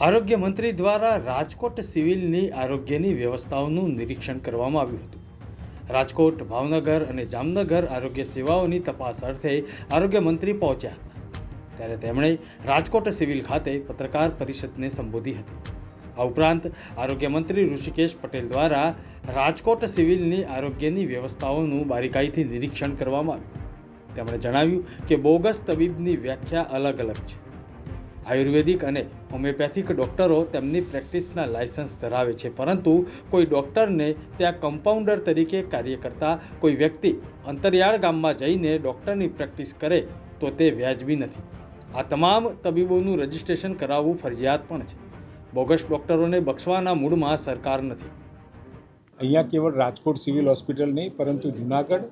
આરોગ્ય મંત્રી દ્વારા રાજકોટ સિવિલની આરોગ્યની વ્યવસ્થાઓનું નિરીક્ષણ કરવામાં આવ્યું હતું. રાજકોટ, ભાવનગર અને જામનગર આરોગ્ય સેવાઓની તપાસ અર્થે આરોગ્ય મંત્રી પહોંચ્યા હતા. ત્યારે તેમણે રાજકોટ સિવિલ ખાતે પત્રકાર પરિષદને સંબોધી હતી. આ ઉપરાંત આરોગ્ય મંત્રી ઋષિકેશ પટેલ દ્વારા રાજકોટ સિવિલની આરોગ્યની વ્યવસ્થાઓનું બારીકાઈથી નિરીક્ષણ કરવામાં આવ્યું. તેમણે જણાવ્યું કે બોગસ તબીબની વ્યાખ્યા અલગ અલગ છે. આયુર્વેદિક અને હોમિયોપેથિક ડૉક્ટરો તેમની પ્રેક્ટિસના લાયસન્સ ધરાવે છે. પરંતુ કોઈ ડૉક્ટરને ત્યાં કમ્પાઉન્ડર તરીકે કાર્ય કરતા કોઈ વ્યક્તિ અંતરિયાળ ગામમાં જઈને ડૉક્ટરની પ્રેક્ટિસ કરે તો તે વ્યાજબી નથી. આ તમામ તબીબોનું રજિસ્ટ્રેશન કરાવવું ફરજિયાત પણ છે. બોગસ ડૉક્ટરોને બક્ષવાના મૂળમાં સરકાર નથી. અહીંયા કેવળ રાજકોટ સિવિલ હોસ્પિટલ નહીં, પરંતુ જુનાગઢ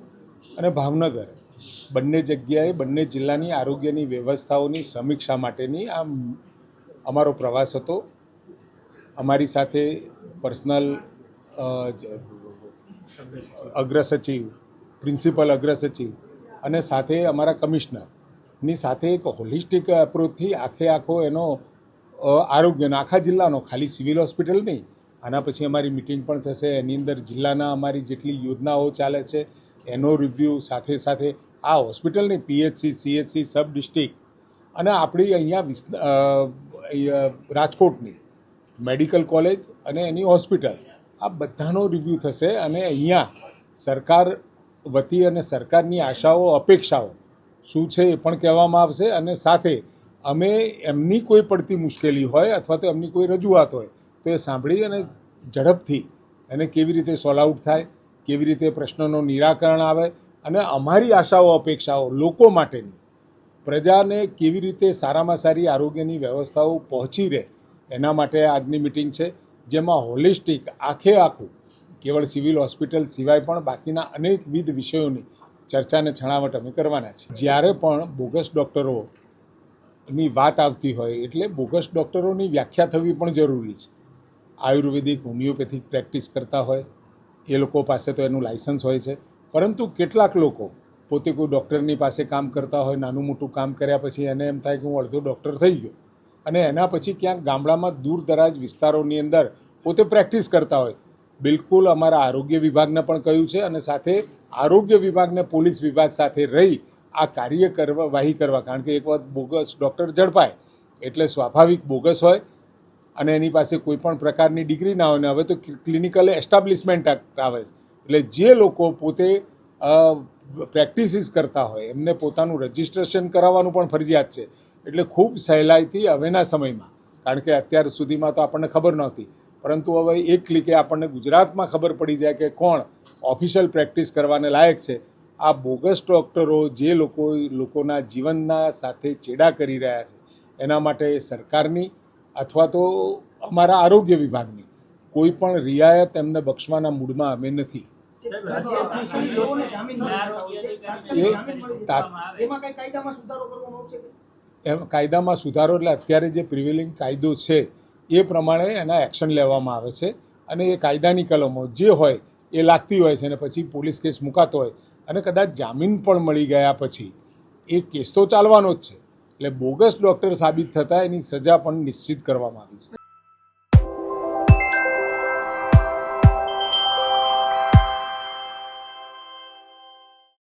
અને ભાવનગર. બંને જગ્યાએ, બંને જિલ્લાની આરોગ્યની વ્યવસ્થાઓની સમીક્ષા માટેની આ અમારો પ્રવાસ હતો. અમારી સાથે પર્સનલ અગ્રસચિવ, પ્રિન્સિપલ અગ્રસચિવ અને સાથે અમારા કમિશનરની સાથે એક હોલિસ્ટિક એપ્રોચથી આખે આખો એનો આરોગ્યનો, આખા જિલ્લાનો, ખાલી સિવિલ હોસ્પિટલ નહીં આના પછી અમારી મિટિંગ પણ થશે. એની અંદર જિલ્લાના અમારી જેટલી યોજનાઓ ચાલે છે, એનો રિવ્યૂ સાથે સાથે આ હોસ્પિટલની પીએચસી સીએચસી સબ ડિસ્ટ્રિક્ટ અને આપણી અહીંયા રાજકોટની મેડિકલ કોલેજ અને એની હોસ્પિટલ આ બધાનો રિવ્યૂ થશે અને અહીંયા સરકાર વતી અને સરકારની આશાઓ, અપેક્ષાઓ શું છે એ પણ કહેવામાં આવશે અને સાથે અમે એમની કોઈ પડતી મુશ્કેલી હોય અથવા તો એમની કોઈ રજૂઆત હોય તો એ સાંભળી અને ઝડપથી એને કેવી રીતે સોલ્વ આઉટ થાય, કેવી રીતે પ્રશ્નોનું નિરાકરણ આવે અને અમારી આશાઓ, અપેક્ષાઓ લોકો માટેની પ્રજાને કેવી રીતે સારામાં સારી આરોગ્યની વ્યવસ્થાઓ પહોંચી રહે એના માટે આજની મિટિંગ છે, જેમાં હોલિસ્ટિક, આખે આખું, કેવળ સિવિલ હોસ્પિટલ સિવાય પણ બાકીના અનેકવિધ વિષયોની ચર્ચાને છણાવટ અમે કરવાના છીએ. જ્યારે પણ બોગસ ડૉક્ટરોની વાત આવતી હોય, એટલે બોગસ ડૉક્ટરોની વ્યાખ્યા થવી પણ જરૂરી છે. આયુર્વેદિક, હોમિયોપેથિક પ્રેક્ટિસ કરતા હોય, એ લોકો પાસે તો એનું લાયસન્સ હોય છે. પરંતુ કેટલાક લોકો પોતે કોઈ ડૉક્ટરની પાસે કામ કરતા હોય, નાનું મોટું કામ કર્યા પછી એને એમ થાય કે હું અડધો ડૉક્ટર થઈ ગયો. અને એના પછી ક્યાંક ગામડામાં દૂર દરાજ વિસ્તારોની અંદર પોતે પ્રેક્ટિસ કરતા હોય. બિલકુલ અમારા આરોગ્ય વિભાગને પણ કહ્યું છે અને સાથે આરોગ્ય વિભાગને પોલીસ વિભાગ સાથે રહી આ કાર્ય કરવા, વાહી કરવા. કારણ કે એક વખત બોગસ ડૉક્ટર ઝડપાય, એટલે સ્વાભાવિક બોગસ હોય. અને એની પાસે કોઈ પણ પ્રકારની ડિગ્રી ના હોય ને હવે તો ક્લિનિકલ એસ્ટાબ્લિશમેન્ટ એક્ટ આવે છે. એટલે જે લોકો પોતે પ્રેક્ટિસિસ કરતા હોય, એમને પોતાનું રજિસ્ટ્રેશન કરાવવાનું પણ ફરજિયાત છે. એટલે ખૂબ સહેલાઈથી હવેના સમયમાં, કારણ કે અત્યાર સુધીમાં તો આપણને ખબર નહોતી. પરંતુ હવે એક ક્લિકે આપણને ગુજરાતમાં ખબર પડી જાય કે કોણ ઓફિશિયલ પ્રેક્ટિસ કરવાને લાયક છે. આ બોગસ ડૉક્ટરો જે લોકો, લોકોના જીવનના સાથે ચેડા કરી રહ્યા છે, એના માટે સરકારની અથવા તો અમારા આરોગ્ય વિભાગની. કોઈ પણ રિયાયત એમને બક્ષવાના મૂડમાં અમે નથી. કાયદામાં સુધારો કરવામાં આવશે કે? એમ કાયદામાં સુધારો એટલે અત્યારે જે પ્રિવેલિંગ કાયદો છે એ પ્રમાણે એના એક્શન લેવામાં આવે છે. અને એ કાયદાની કલમો જે હોય એ લાગતી હોય છે અને પછી પોલીસ કેસ મુકાતો હોય. અને કદાચ જામીન પણ મળી ગયા પછી. એ કેસ તો ચાલવાનો જ છે. એટલે બોગસ ડૉક્ટર સાબિત થતાં એની સજા પણ નિશ્ચિત કરવામાં આવી છે.